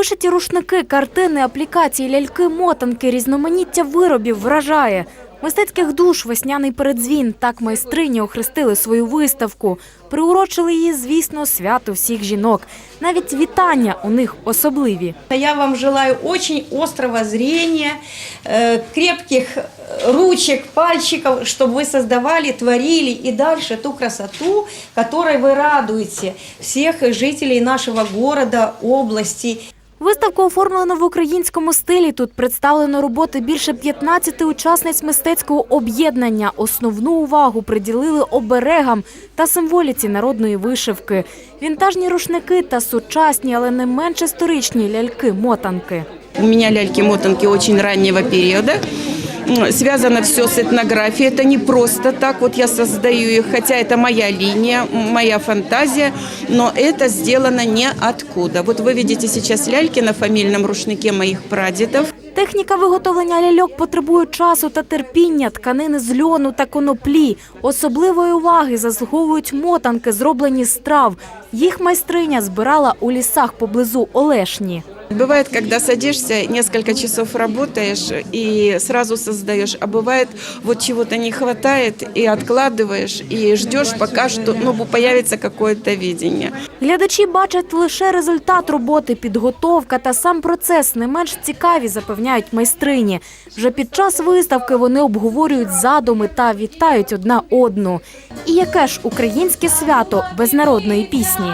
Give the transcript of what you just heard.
Вишиті рушники, картини, аплікації, ляльки, мотанки, різноманіття виробів вражає. Мистецьких душ весняний передзвін. Так майстрині охрестили свою виставку. Приурочили її, звісно, свято всіх жінок. Навіть вітання у них особливі. Я вам желаю очень острого зрения, э, крепких э, ручек, пальчиков, чтобы вы создавали, творили и дальше ту красоту, которой вы радуете всех жителей нашего города, области. Виставку оформлено в українському стилі. Тут представлено роботи більше 15 учасниць мистецького об'єднання. Основну увагу приділили оберегам та символіці народної вишивки. Вінтажні рушники та сучасні, але не менш історичні ляльки-мотанки. У меня ляльки-мотанки очень раннього периода М, Связано все с этнографией. Это не просто так вот я создаю их, хотя это моя линия, м, моя фантазия, но это сделано не откуда. Вот вы видите сейчас ляльки на фамильном рушнике моих прадедов. Техніка виготовлення ляльок потребує часу та терпіння, тканини з льону та коноплі. Особливої уваги заслуговують мотанки, зроблені з трав. Їх майстриня збирала у лісах поблизу Олешні. Бывает, когда садишься, несколько часов работаешь и сразу создаешь, а бывает, вот чего-то не хватает и откладываешь, и ждешь, пока что ну, появится какое-то видение. Глядачі бачать лише результат роботи, підготовка та сам процес не менш цікаві, запевняють майстрині. Вже під час виставки вони обговорюють задуми та вітають одна одну. І яке ж українське свято без народної пісні?